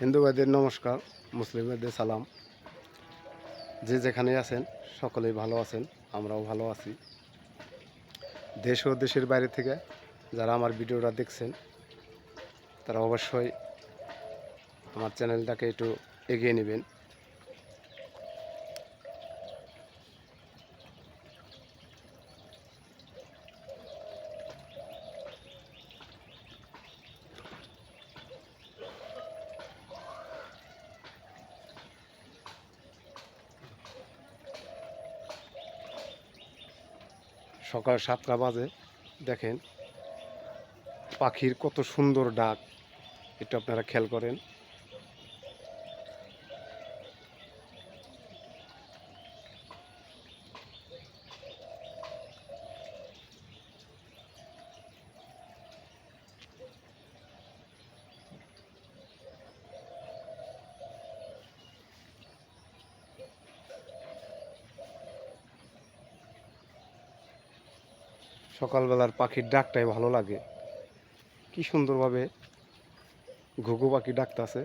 হিন্দু ভাইদের নমস্কার মুসলিম ভাইদের সালাম। যে যেখানে আছেন, সকলেই ভালো আছেন, আমরাও ভালো আছি। দেশ ও দেশের বাইরে থেকে যারা আমার ভিডিওটা দেখছেন, তারা অবশ্যই আমার চ্যানেলটাকে একটু এগিয়ে নেবেন। সকাল সাতটা বাজে দেখেন পাখির কত সুন্দর ডাক এটা আপনারা খেয়াল করেন। সকালবেলার পাখির ডাকটাই ভালো লাগে। কি সুন্দরভাবে ঘুঘু পাখি ডাকতেছে।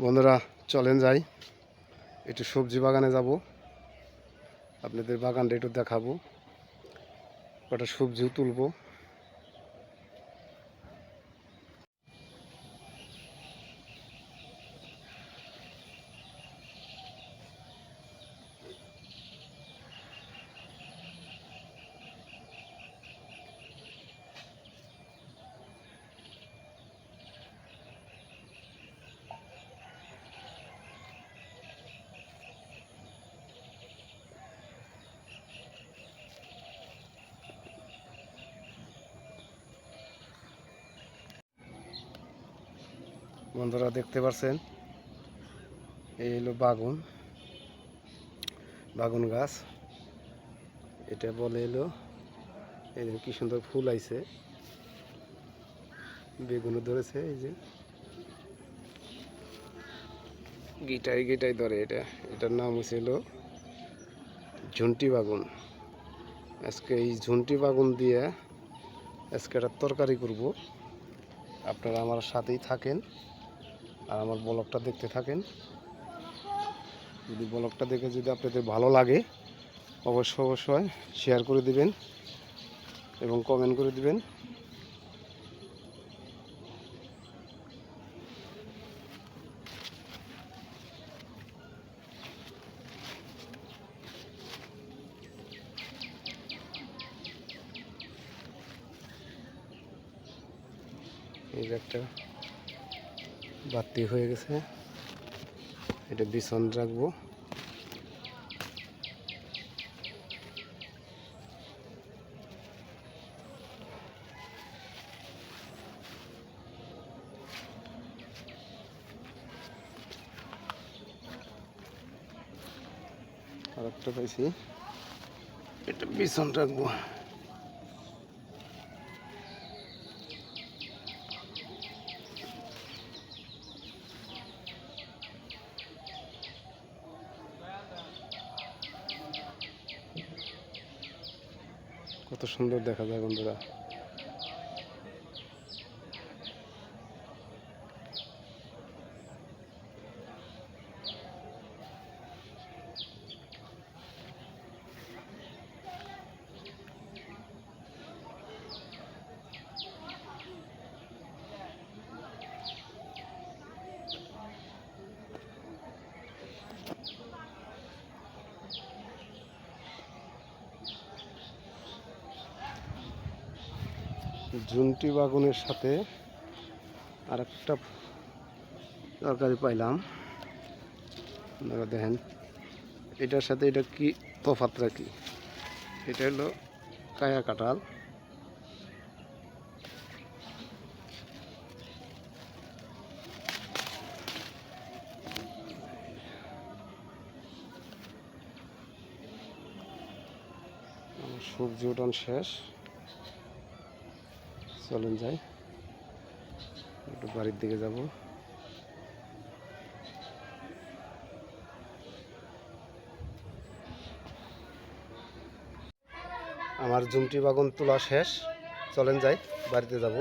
বন্ধুরা চলেন যাই। একটু সবজি বাগানে যাব। আপনাদের বাগানটা একটু দেখাবো। কটা সবজিও তুলবো। বন্ধুরা দেখতে পাচ্ছেন এই হলো বাগুন। বাগুন গাছ। এটা বলে এলো এই কি সুন্দর ফুল আইছে। বেগুনও ধরেছে, এই যে। গিটাই গিটাই ধরে এটা। এটার নাম হয়েছিল ঝুন্টি বাগুন। আজকে এই ঝুন্টি বাগুন দিয়ে আজকে একটা তরকারি করব। আপনারা আমার সাথেই থাকেন। আর আমার ব্লগটা দেখতে থাকেন। যদি ব্লগটা দেখে যদি আপনাদের ভালো লাগে অবশ্যই অবশ্যই শেয়ার করে দিবেন এবং কমেন্ট করে দিবেন। এই একটা বাতি হয়ে গেছে। এটা বিছন রাখব। আর একটা পাইছি। এটা বিছন রাখব। কত সুন্দর দেখা যায় বন্ধুরা। জুনটি বাগুনের সাথে আর একটা তরকারি পাইলাম। আপনারা দেখেন, এটার সাথে এটা কি তফাতটা কি? এটা হলো কায়া কাঁঠাল। সবজি উঠান শেষ। চলেন যাই। একটু বাড়ির দিকে যাব। আমার জুমটি বাগান তোলা শেষ। চলেন যাই, বাড়িতে যাব।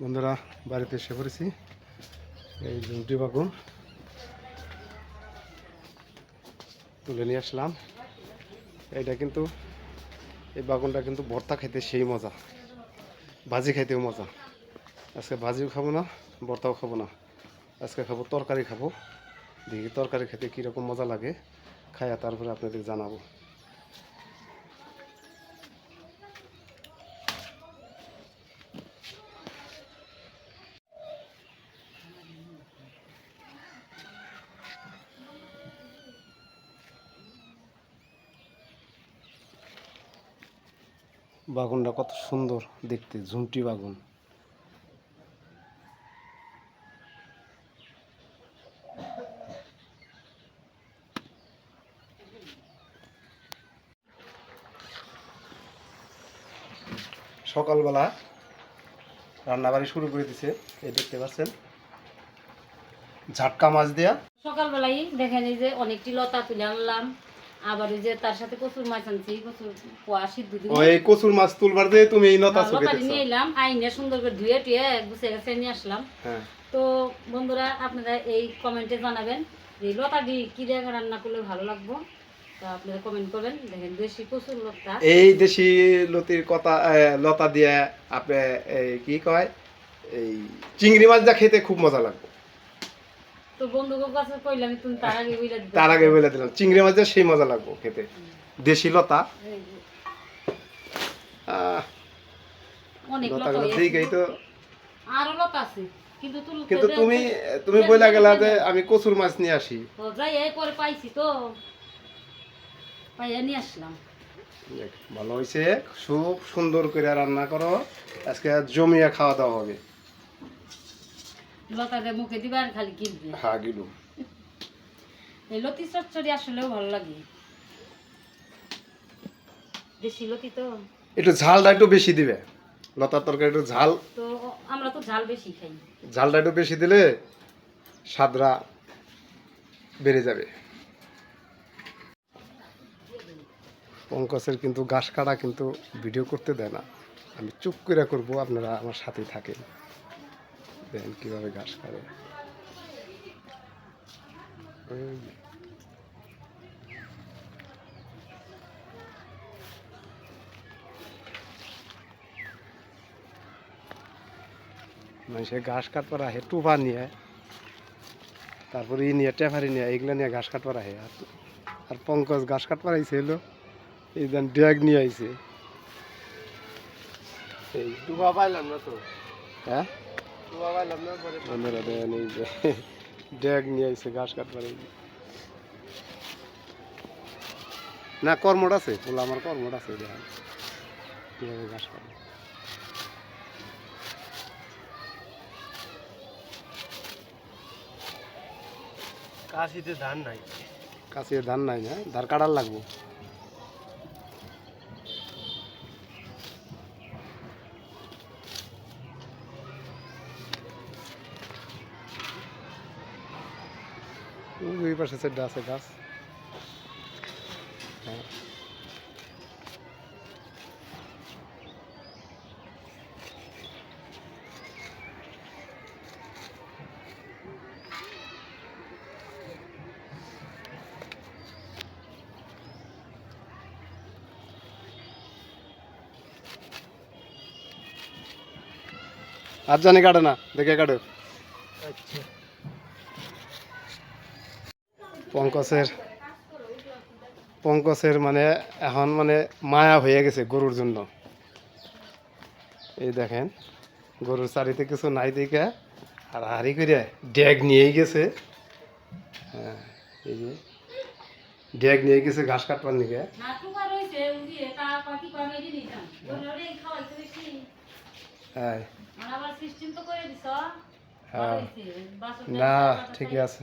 বন্ধুরা, বাড়িতে এসে পড়েছি। এই জুমটি বাগুন। তুলে নিয়ে আসলাম। এটা কিন্তু, এই বাগুনটা কিন্তু ভর্তা খাইতে সেই মজা। ভাজি খাইতেও মজা। আজকে ভাজিও খাব না, ভর্তাও খাব না। আজকে খাব তরকারি খাব। দেখি তরকারি খেতে কীরকম মজা লাগে খাইয়া তারপরে আপনাদের জানাব। বাগুনটা কত সুন্দর দেখতে, ঝুমটি বাগুন। সকালবেলা রান্নাবাড়ি শুরু করে দিছে, এই দেখতে পাচ্ছেন। ঝাটকা মাছ দেয়া। সকালবেলাই দেখেন যে অনেকটি লতা তুলে আনলাম। আবার ওই যে তার সাথে কচুর মাছ আনছি কচুর পোয়া সিদ্ধ দিন ওই কচুর মাছ তুলবার দিয়ে তুমি এই নতা লতা নিয়ে এলাম আইনে সুন্দর করে ধুয়ে টুয়ে গুছিয়ে গেছে নিয়ে আসলাম। হ্যাঁ। তো বন্ধুরা আপনারা এই কমেন্টে জানাবেন যে এই লতাটি কি দিয়ে রান্না করলে ভালো লাগবো? তো আপনারা কমেন্ট করবেন দেখেন দেশি কচুর লতা। এই দেশি লতির কথা লতা দিয়ে আপনি কি কয়? এই চিংড়ি মাছ দা খেতে খুব মজা লাগবে। তো বন্ধুদের কাছে কইলাম তুমি তার আগে বইলা দিতে তার আগে বলে দিলাম। চিংড়ি মাছ দিয়ে সেই মজা লাগবে খেতে। দেশি লতা। এই যে, আহ, অনেক লতা লতাগুলো তো আরও লতা আছে কিন্তু কিন্তু তুমি তুমি বলে গেলা যে আমি কচুর মাছ নিয়ে আসি। তো যাই এই পরে পাইছি তো। পাইয়া নিয়ে আসলাম। ভালো হয়েছে খুব সুন্দর করে রান্না করো। আজকে জমিয়া খাওয়া দাওয়া হবে। লতাতে মুখে দিবার খালি কিনবে। হ্যাঁ গিলু এই লতি চচ্চড়ি আসলেও ভালো লাগে। দেশি লতি তো? একটু ঝালটা একটু বেশি দিবে। লতার তরকারি একটু ঝাল। তো আমরা তো ঝাল বেশি খাই। ঝালটা একটু বেশি দিলে স্বাদরা বেড়ে যাবে। পঙ্কজের কিন্তু ঘাস কাটা কিন্তু ভিডিও করতে দেয় না। আমি চুপ করে করব আপনারা আমার সাথে থাকেন। দেখেন কীভাবে ঘাস কাটে ওই মানুষের ঘাস কাটবার আহে টুপা নিয়ে তারপরে ই নিয়ে টেফারি নিয়ে এগুলো নিয়ে ঘাস কাটবার আহে। আর আর পঙ্কজ ঘাস কাটবার আইছে এলো এই দেন ড্যাগ নিয়ে আইছে। এই টুবা পাইলাম না তো? হ্যাঁ? টুবা পাইলাম না পরে বন্ধুরা দেখেন এই যে ড্যাগ নিয়ে আইছে ঘাস কাটবার এই না কর্মট আছে বলে আমার কর্মট আছে দেখেন। কীভাবে ঘাস কাটে। কাশিতে ধান নাই। কাছে ধান নাই না ধার কাটার লাগবো। ওই পাশে সেটা আছে গাছ। হ্যাঁ। আর জানি কাটে না দেখে কাটে। আচ্ছা। পঙ্কজের পঙ্কজের মানে এখন মানে মায়া হয়ে গেছে গরুর জন্য। এই দেখেন গরুর চারিতে কিছু নাই দেখে আর হাড়ি করে ড্যাগ নিয়েই গেছে। হ্যাঁ এই যে ড্যাগ নিয়ে গেছে ঘাস কাটবার নিকে। হ্যাঁ। হ্যাঁ। না ঠিকই আছে।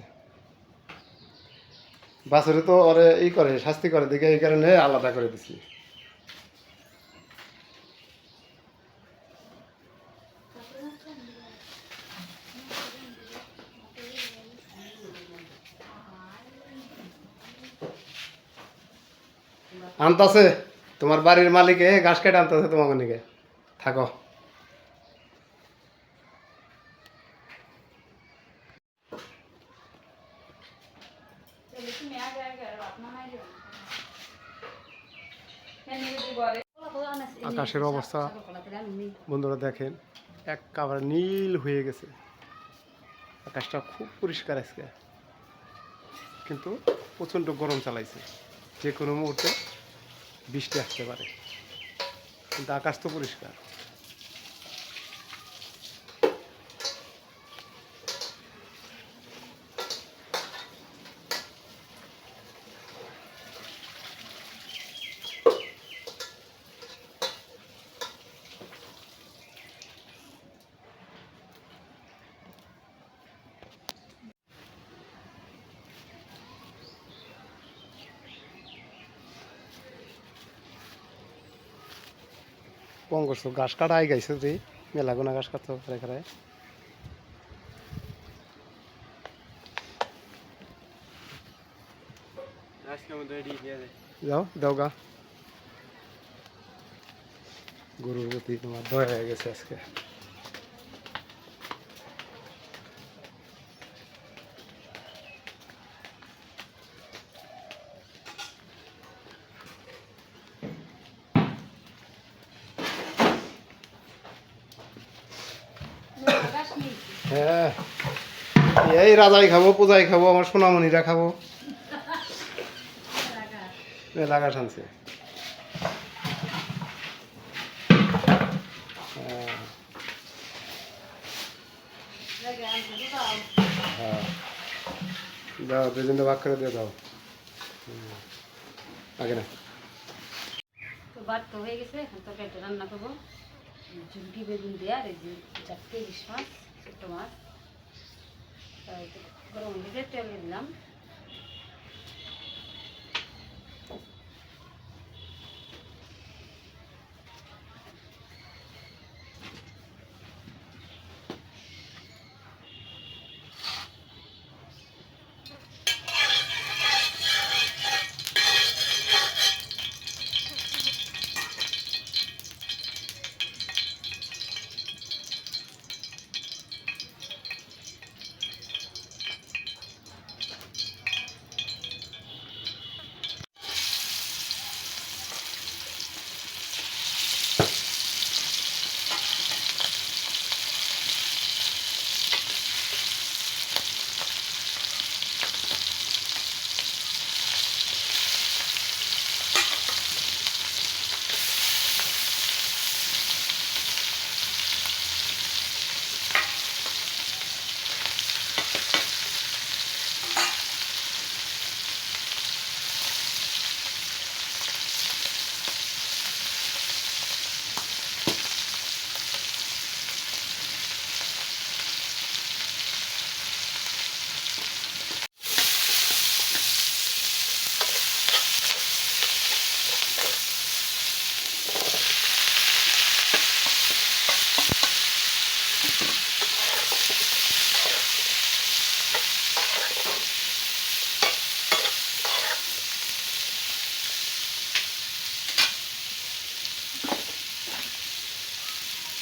বাছরে তো ওরে ই করে, শাস্তি করে, দেখে এই কারণে আলাদা করে দিছি। আনতাছে, তোমার বাড়ির মালিকে ঘাস কেটে আনতাছে তোমাকে নিকে থাকো। আকাশের অবস্থা। বন্ধুরা দেখেন এক কাবার নীল হয়ে গেছে। আকাশটা খুব পরিষ্কার আজকে। কিন্তু প্রচণ্ড গরম চালাইছে। যে কোনো মুহূর্তে বৃষ্টি আসতে পারে। কিন্তু আকাশ তো পরিষ্কার। কম করছ ঘাস কাটা গাইছো তুই মেলা গুনা ঘাস কাটতো খারে যাও, দাও গা। গরুর প্রতি তোমার দয়া হয়ে গেছে আজকে। হ্যাঁ। এই রাজাই খাব পূজাই খাব আমার সোনামণিরা খাব। ঘাস আনছে। হ্যাঁ, তো ভাত তো হয়ে গেছে এখন তরকারিটা রান্না করব। ঝুঁকি বেগুন দিয়ে আর এই যে চারটে ইলিশ ছোট্ট মাছ তাই গরম হয়ে তেল দিলাম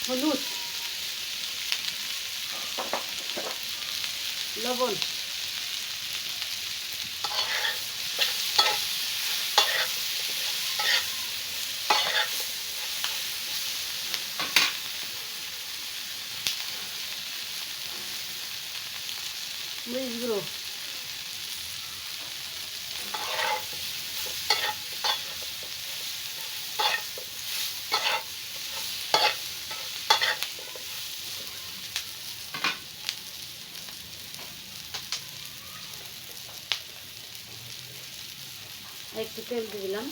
হলুদ লবণ একটু তেল দিয়ে দিলাম।